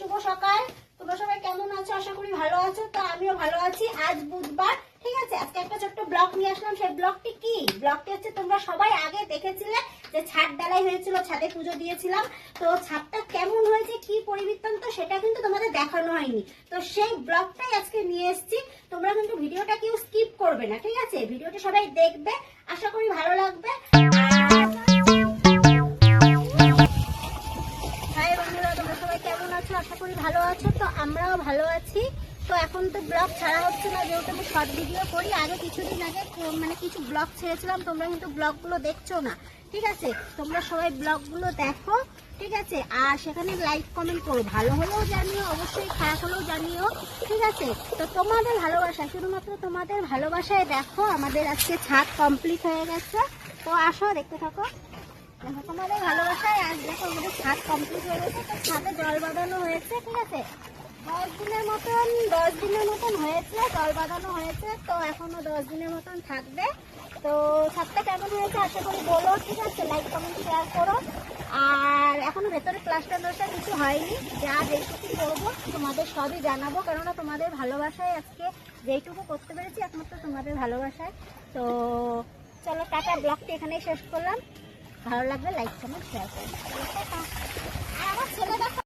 শুভ সকাল। তোমরা সবাই কেমন আছো? আশা করি ভালো আছো। তো আমিও ভালো আছি। আজ বুধবার, ঠিক আছে? আজকে একটা ছোট্ট ব্লগ নিয়ে আসলাম। সেই ব্লগটি কি? ব্লগটি হচ্ছে তোমরা সবাই আগে দেখেছিলে যে ছাদ ডালাই হয়েছিল, ছাদে পুজো দিয়েছিলাম। তো ছাদটা কেমন হয়েছে, কি পরিবর্তন, তো সেটা কিন্তু তোমাদের দেখানো হয়নি। তো সেই ব্লগটাই আজকে নিয়ে এসেছি। তোমরা কিন্তু ভিডিওটা কেউ স্কিপ করবে না, ঠিক আছে? ভিডিওটা সবাই দেখবে। আশা করি ভালো লাগবে। আছো আশা করি ভালো আছো, তো আমরাও ভালো আছি। তো এখন তো ব্লগ ছাড়া হচ্ছে না, যেহেতু আমি শর্ট ভিডিও করি আগে কিছুদিন আগে মানে কিছু ব্লগ ছেড়েছিলাম, তোমরা কিন্তু ব্লগগুলো দেখছ না। ঠিক আছে? তোমরা সবাই ব্লগগুলো দেখো, ঠিক আছে? আর সেখানে লাইক কমেন্ট করো। ভালো হলেও জানিও, অবশ্যই খারাপ হলেও জানিও, ঠিক আছে? তো তোমাদের ভালোবাসা, শুধুমাত্র তোমাদের ভালোবাসায় দেখো, আমাদের আজকে ছাদ কমপ্লিট হয়ে গেছে। তো আসো, দেখতে থাকো। তোমাদের ভালোবাসায় আজ দেখো আমাদের ছাদ কমপ্লিট হয়ে গেছে, তো ছাদে জল বাঁধানো হয়েছে, ঠিক আছে? দশ দিনের মতন, দশ দিনের মতন হয়েছে, জল বাঁধানো হয়েছে, তো এখনও দশ দিনের মতন থাকবে। তো ছাদটা কেমন হয়েছে আশা করি বলো, ঠিক আছে? লাইক কমেন্ট শেয়ার করো। আর এখনও ভেতরে প্লাস্টার টাস্টার কিছু হয়নি, যা যেটুকু করব তোমাদের সবই জানাব, কেননা তোমাদের ভালোবাসায় আজকে যেইটুকু করতে পেরেছি, একমাত্র তোমাদের ভালোবাসায়। তো চলো, টাটা, ব্লগটি এখানেই শেষ করলাম। ভালো লাগবে লাইক কমেন্ট শেয়ার দেখো